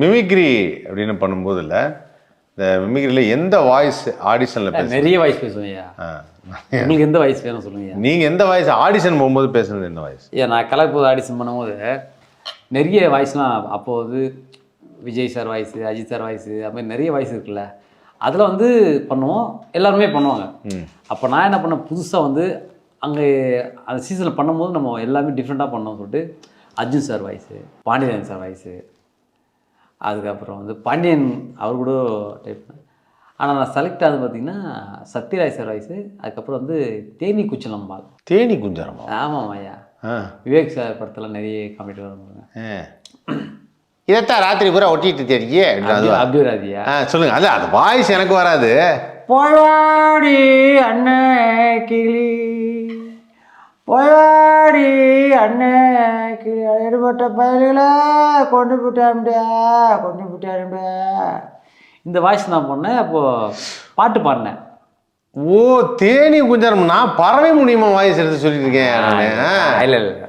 Mimicry அப்படின்னு பண்ணும்போது இல்லை இந்த மிமிக்ரியில் எந்த வாய்ஸ் ஆடிஷனில் பேச நிறைய வாய்ஸ் பேசுவேன் உங்களுக்கு எந்த வாய்ஸ் வேணும் சொல்லுங்க நீங்கள் எந்த வாய்ஸ் ஆடிஷன் போகும்போது பேசுனது என்ன வாய்ஸ் ஐயா நான் கலப்பு ஆடிஷன் பண்ணும்போது நிறைய வாய்ஸ்லாம் அப்போ வந்து Vijay sir voice Ajith sir voice அது மாதிரி நிறைய வாய்ஸ் இருக்குல்ல. அதில் வந்து பண்ணுவோம். எல்லாருமே பண்ணுவாங்க. அப்போ நான் என்ன பண்ணேன்? புதுசாக வந்து அங்கே அந்த சீசனில் பண்ணும்போது நம்ம எல்லாமே டிஃப்ரெண்ட்டாக பண்ணோம் சொல்லிட்டு Arjun sir voice Pandian sir voice அதுக்கப்புறம் வந்து பாண்டியன் அவர் கூட டைப் ஆனால் நான் செலக்ட் ஆகுது பார்த்தீங்கன்னா சத்யராஜ் சார் வாய்ஸு அதுக்கப்புறம் வந்து தேனி குச்சலம்பால் தேனி குஞ்சாரமா ஆமாம் ஐயா. விவேக் சார் படத்தில் நிறைய காமெடி வருவாங்க. இதைத்தான் ராத்திரி பூரா ஒட்டிட்டு தெரியே? வா- அப்துராதியா ஆ சொல்லுங்க. அது அது வாய்ஸ் எனக்கு வராது. போய்வாடி அண்ணே கிளி. கிளி எடுபட்ட பயல்களை கொண்டு விட்டாரும்பியா கொண்டு விட்டாரும்பியா இந்த வாய்ஸ் நான் பண்ணேன் அப்போது பாட்டு பாடினேன். ஓ தேனி குஞ்சாரம் நான் பறவை முடியுமா வாய்ஸ் எடுத்து சொல்லிட்டு இருக்கேன் நானு. இல்லை இல்லை.